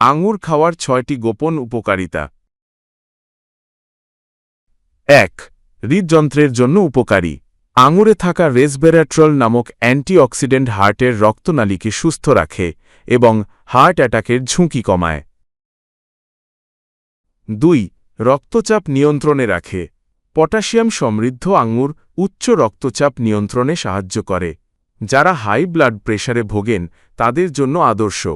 আঙুর খাওয়ার ছয়টি গোপন উপকারিতা। এক, হৃদযন্ত্রের জন্য উপকারী। আঙুরে থাকা রেসবেরাট্রল নামক অ্যান্টিঅক্সিডেন্ট হার্টের রক্তনালীকে সুস্থ রাখে এবং হার্ট অ্যাটাকের ঝুঁকি কমায়। দুই, রক্তচাপ নিয়ন্ত্রণে রাখে। পটাশিয়াম সমৃদ্ধ আঙুর উচ্চ রক্তচাপ নিয়ন্ত্রণে সাহায্য করে। যারা হাই ব্লাড প্রেশারে ভোগেন, তাদের জন্য আদর্শ।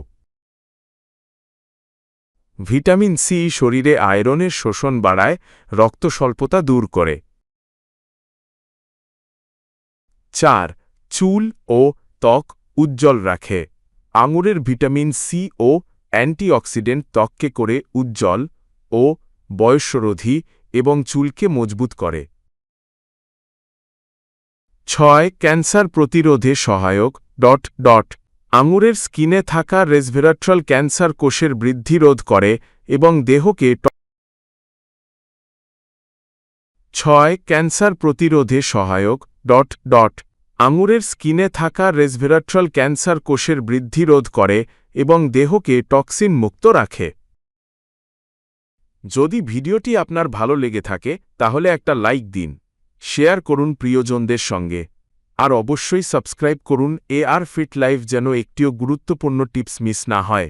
ভিটামিন সি শরীরে আয়রনের শোষণ বাড়ায়, রক্ত স্বল্পতা দূর করে। চার, চুল ও ত্বক উজ্জ্বল রাখে। আঙুরের ভিটামিন সি ও অ্যান্টিঅক্সিডেন্ট ত্বককে করে উজ্জ্বল ও বয়সরোধী এবং চুলকে মজবুত করে। ছয়, ক্যান্সার প্রতিরোধে সহায়ক ডট ডট আঙুরের স্কিনে থাকা রেসভেরাট্রল ক্যান্সার কোষের বৃদ্ধি রোধ করে এবং দেহকে ছয় ক্যান্সার প্রতিরোধে সহায়ক, ডট ডট। আঙুরের স্কিনে থাকা রেসভেরাট্রল ক্যান্সার কোষের বৃদ্ধি রোধ করে এবং দেহকে টক্সিন মুক্ত রাখে। যদি ভিডিওটি আপনার ভালো লেগে থাকে, তাহলে একটা লাইক দিন। শেয়ার করুন প্রিয়জনদের সঙ্গে। আর অবশ্যই সাবস্ক্রাইব করুন এ আর ফিট লাইফ যেন একটিও গুরুত্বপূর্ণ টিপস মিস না হয়।